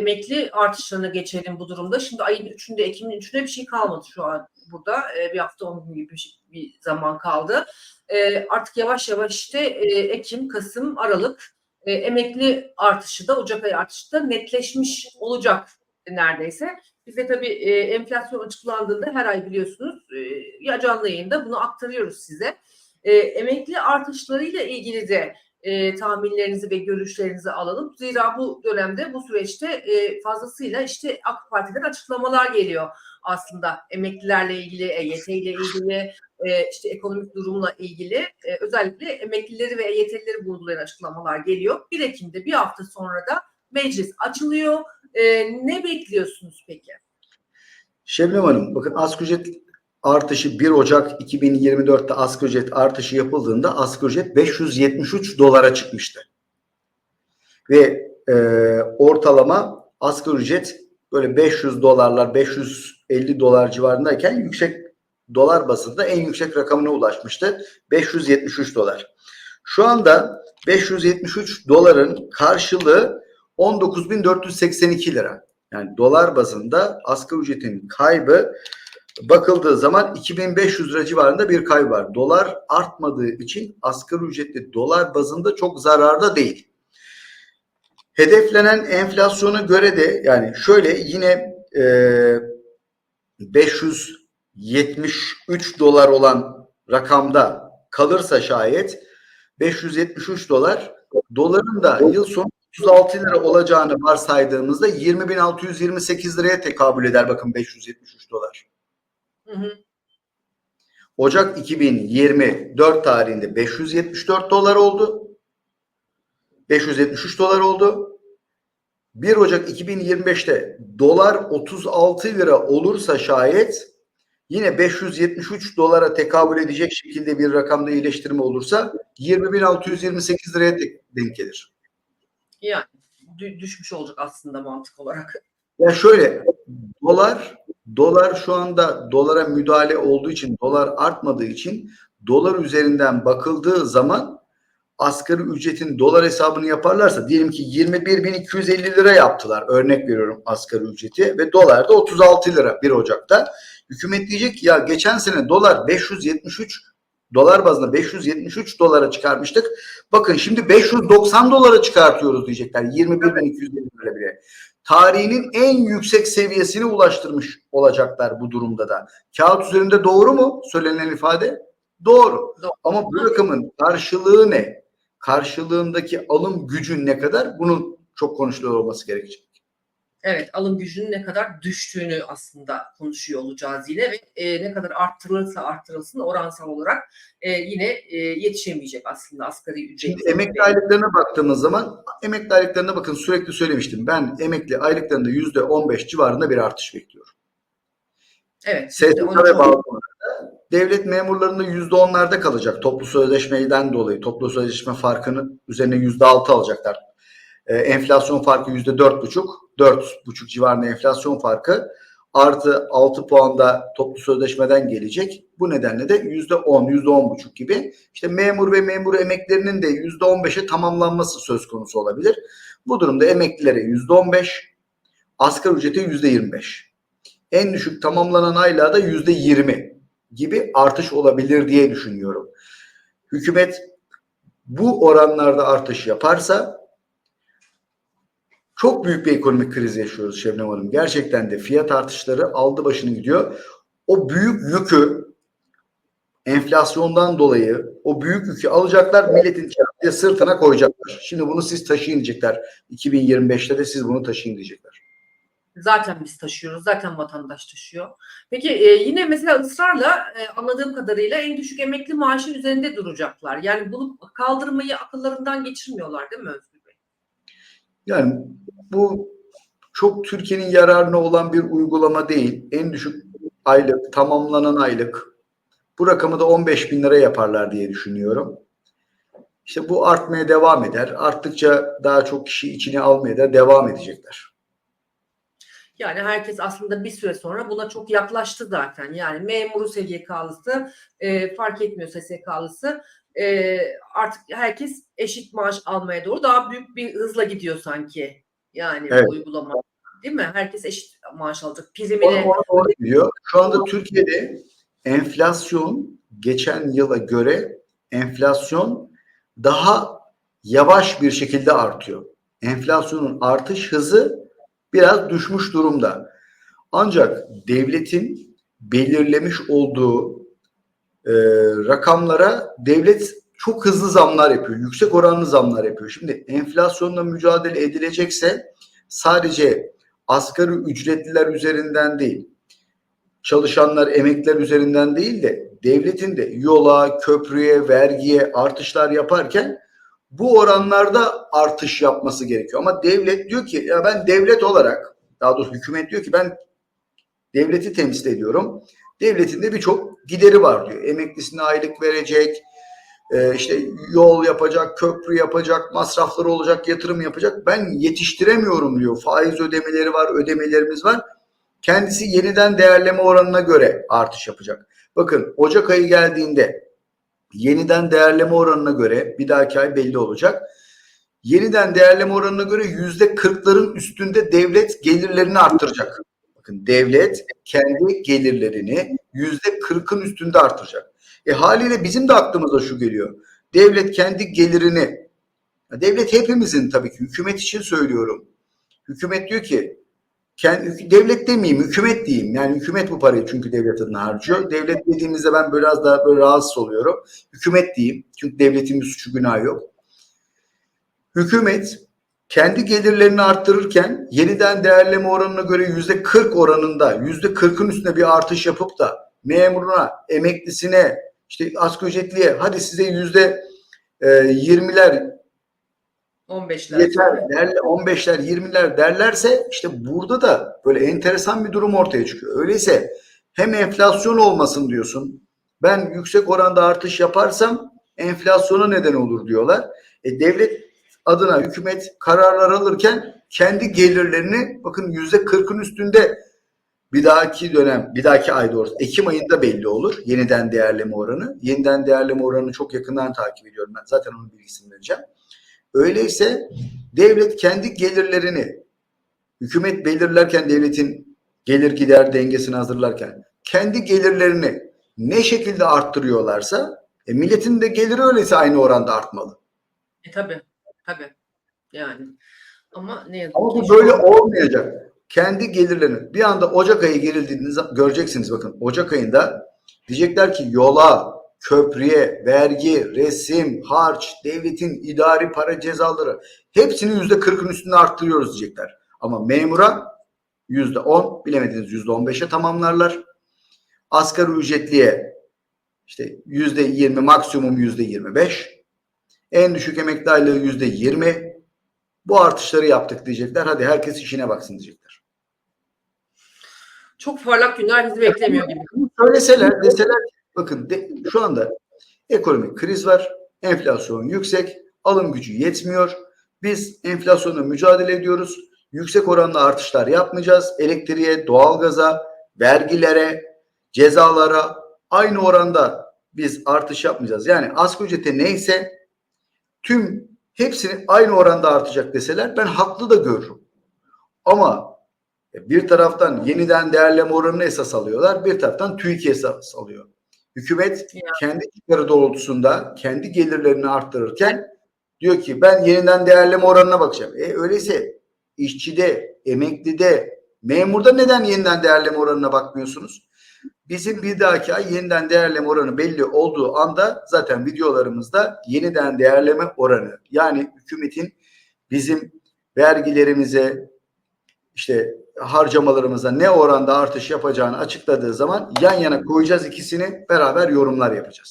emekli artışlarına geçelim bu durumda. Şimdi ayın 3'ünde, Ekim'in 3'ünde bir şey kalmadı şu an burada. E, bir hafta 10 gün gibi bir, şey- zaman kaldı. E, artık yavaş yavaş işte e, Ekim, Kasım, Aralık e, emekli artışı da Ocak ayı artışı da netleşmiş olacak neredeyse. Biz de tabii e, enflasyon açıklandığında her ay biliyorsunuz e, ya canlı yayında bunu aktarıyoruz size. E, emekli artışlarıyla ilgili de e, tahminlerinizi ve görüşlerinizi alalım. Zira bu dönemde bu süreçte e, fazlasıyla işte AK Parti'den açıklamalar geliyor aslında emeklilerle ilgili, EYT ile ilgili, e, işte ekonomik durumla ilgili e, özellikle emeklileri ve EYT'lileri vurgulayan açıklamalar geliyor. 1 Ekim'de bir hafta sonra da meclis açılıyor. E, ne bekliyorsunuz peki? Şebnem Hanım bakın asgari ücret artışı 1 Ocak 2024'te asgari ücret artışı yapıldığında asgari ücret 573 dolara çıkmıştı. Ve e, ortalama asgari ücret böyle 500 dolarlar 550 dolar civarındayken yüksek dolar bazında en yüksek rakamına ulaşmıştı. 573 dolar. Şu anda 573 doların karşılığı 19.482 lira. Yani dolar bazında asgari ücretin kaybı bakıldığı zaman 2500 lira civarında bir kaybı var. Dolar artmadığı için asgari ücretli dolar bazında çok zararda değil. Hedeflenen enflasyona göre de yani şöyle yine e, 573 dolar olan rakamda kalırsa şayet 573 dolar doların da yıl sonu 36 lira olacağını varsaydığımızda 20.628 liraya tekabül eder bakın 573 dolar. Hı hı. Ocak 2024 tarihinde 574 dolar oldu. 573 dolar oldu. 1 Ocak 2025'te dolar 36 lira olursa şayet yine 573 dolara tekabül edecek şekilde bir rakamda iyileştirme olursa 20.628 liraya de- denk gelir. Yani dü- düşmüş olacak aslında mantık olarak. Ya şöyle dolar dolar şu anda dolara müdahale olduğu için dolar artmadığı için dolar üzerinden bakıldığı zaman asgari ücretin dolar hesabını yaparlarsa diyelim ki 21.250 lira yaptılar örnek veriyorum asgari ücreti ve dolar da 36 lira 1 Ocak'ta. Hükümet diyecek ki ya geçen sene dolar 573 dolar bazında 573 dolara çıkarmıştık. Bakın şimdi 590 dolara çıkartıyoruz diyecekler 21.250 lira bile tarihinin en yüksek seviyesine ulaştırmış olacaklar bu durumda da. Kağıt üzerinde doğru mu söylenen ifade? Doğru. Doğru. Ama bu rakamın karşılığı ne? Karşılığındaki alım gücü ne kadar? Bunun çok konuşuluyor olması gerekecek. Evet alım gücünün ne kadar düştüğünü aslında konuşuyor olacağız yine ve e, ne kadar arttırılırsa arttırılsın oransal olarak e, yine e, yetişemeyecek aslında asgari ücret. Şimdi emekli aylıklarına baktığımız zaman emekli aylıklarına bakın sürekli söylemiştim. Ben emekli aylıklarında yüzde 15 civarında bir artış bekliyorum. Evet. SSK %13 ve bağlamalarda devlet memurlarında yüzde onlarda kalacak. Toplu sözleşmeden dolayı toplu sözleşme farkını üzerine yüzde altı alacaklar. Ee, enflasyon farkı yüzde dört buçuk, dört buçuk civarında enflasyon farkı artı altı puanda toplu sözleşmeden gelecek. Bu nedenle de yüzde on, yüzde on buçuk gibi işte memur ve memur emeklerinin de yüzde on beşe tamamlanması söz konusu olabilir. Bu durumda emeklilere yüzde on beş, asgari ücrete yüzde yirmi beş en düşük tamamlanan aylığa da yüzde yirmi gibi artış olabilir diye düşünüyorum. Hükümet bu oranlarda artış yaparsa çok büyük bir ekonomik kriz yaşıyoruz Şebnem Hanım. Gerçekten de fiyat artışları aldı başını gidiyor. O büyük yükü enflasyondan dolayı o büyük yükü alacaklar milletin sırtına koyacaklar. Şimdi bunu siz taşıyın diyecekler. 2025'te de siz bunu taşıyın diyecekler. Zaten biz taşıyoruz. Zaten vatandaş taşıyor. Peki e, yine mesela ısrarla e, anladığım kadarıyla en düşük emekli maaşın üzerinde duracaklar. Yani bunu kaldırmayı akıllarından geçirmiyorlar değil mi? Yani bu çok Türkiye'nin yararına olan bir uygulama değil. En düşük aylık, tamamlanan aylık. Bu rakamı da 15 bin lira yaparlar diye düşünüyorum. İşte bu artmaya devam eder. Arttıkça daha çok kişi içine almaya da devam edecekler. Yani herkes aslında bir süre sonra buna çok yaklaştı zaten. Yani memuru SGK'lısı e, fark etmiyor SSK'lısı e, artık herkes eşit maaş almaya doğru daha büyük bir hızla gidiyor sanki. Yani Evet. bu uygulama değil mi? Herkes eşit maaş alacak. Primine doğru gidiyor. Şu anda Türkiye'de enflasyon geçen yıla göre enflasyon daha yavaş bir şekilde artıyor. Enflasyonun artış hızı biraz düşmüş durumda. Ancak devletin belirlemiş olduğu e, rakamlara devlet çok hızlı zamlar yapıyor. Yüksek oranlı zamlar yapıyor. Şimdi enflasyonla mücadele edilecekse sadece asgari ücretliler üzerinden değil, çalışanlar, emekliler üzerinden değil de devletin de yola, köprüye, vergiye artışlar yaparken bu oranlarda artış yapması gerekiyor. Ama devlet diyor ki ya ben devlet olarak daha doğrusu hükümet diyor ki ben devleti temsil ediyorum. Devletin de birçok gideri var diyor. Emeklisine aylık verecek, e, işte yol yapacak, köprü yapacak, masrafları olacak, yatırım yapacak. Ben yetiştiremiyorum diyor. Faiz ödemeleri var, ödemelerimiz var. Kendisi yeniden değerleme oranına göre artış yapacak. Bakın Ocak ayı geldiğinde yeniden değerleme oranına göre bir dahaki ay belli olacak. Yeniden değerleme oranına göre yüzde kırkların üstünde devlet gelirlerini arttıracak. Bakın devlet kendi gelirlerini yüzde kırkın üstünde arttıracak. E haliyle bizim de aklımıza şu geliyor. Devlet kendi gelirini, devlet hepimizin tabii ki hükümet için söylüyorum. Hükümet diyor ki kendi, devlet demeyeyim, hükümet diyeyim. Yani hükümet bu parayı çünkü devlet adına harcıyor. Devlet dediğimizde ben biraz daha böyle rahatsız oluyorum. Hükümet diyeyim. Çünkü devletin bir suçu günahı yok. Hükümet kendi gelirlerini arttırırken yeniden değerleme oranına göre yüzde 40 oranında yüzde 40'ın üstüne bir artış yapıp da memuruna, emeklisine, işte asgari ücretliye hadi size yüzde e, 20'ler 15'ler. yeter derler, 15'ler 20'ler derlerse işte burada da böyle enteresan bir durum ortaya çıkıyor. Öyleyse hem enflasyon olmasın diyorsun. Ben yüksek oranda artış yaparsam enflasyona neden olur diyorlar. E, devlet adına hükümet kararlar alırken kendi gelirlerini bakın yüzde kırkın üstünde bir dahaki dönem, bir dahaki ay doğrusu Ekim ayında belli olur yeniden değerleme oranı. Yeniden değerleme oranını çok yakından takip ediyorum ben. Zaten onun bilgisini vereceğim. Öyleyse devlet kendi gelirlerini hükümet belirlerken devletin gelir gider dengesini hazırlarken kendi gelirlerini ne şekilde arttırıyorlarsa e, milletin de geliri öyleyse aynı oranda artmalı. E tabi. Tabi. Yani. Ama ne yazık Ama ki bu şu böyle olmayacak. Kendi gelirlerini bir anda Ocak ayı girildiğinde göreceksiniz bakın Ocak ayında diyecekler ki yola, köprüye, vergi, resim, harç, devletin idari para cezaları hepsini yüzde kırkın üstünde arttırıyoruz diyecekler. Ama memura yüzde on bilemediniz yüzde on beşe tamamlarlar. Asgari ücretliye işte yüzde yirmi maksimum yüzde yirmi beş. En düşük emekli aylığı yüzde yirmi. Bu artışları yaptık diyecekler. Hadi herkes işine baksın diyecekler. çok parlak günler bizi beklemiyor gibi. Söyleseler, deseler bakın de, şu anda ekonomik kriz var, enflasyon yüksek, alım gücü yetmiyor. Biz enflasyonla mücadele ediyoruz. Yüksek oranlı artışlar yapmayacağız. Elektriğe, doğalgaza, vergilere, cezalara aynı oranda biz artış yapmayacağız. Yani asgari ücrete neyse tüm hepsini aynı oranda artacak deseler ben haklı da görürüm. Ama bir taraftan yeniden değerleme oranını esas alıyorlar. Bir taraftan TÜİK esas alıyor. Hükümet Ya. kendi çıkarı doğrultusunda kendi gelirlerini arttırırken diyor ki ben yeniden değerleme oranına bakacağım. E öyleyse işçide, emeklide, memurda neden yeniden değerleme oranına bakmıyorsunuz? Bizim bir dahaki ay yeniden değerleme oranı belli olduğu anda zaten videolarımızda yeniden değerleme oranı yani hükümetin bizim vergilerimize işte harcamalarımıza ne oranda artış yapacağını açıkladığı zaman yan yana koyacağız ikisini beraber yorumlar yapacağız.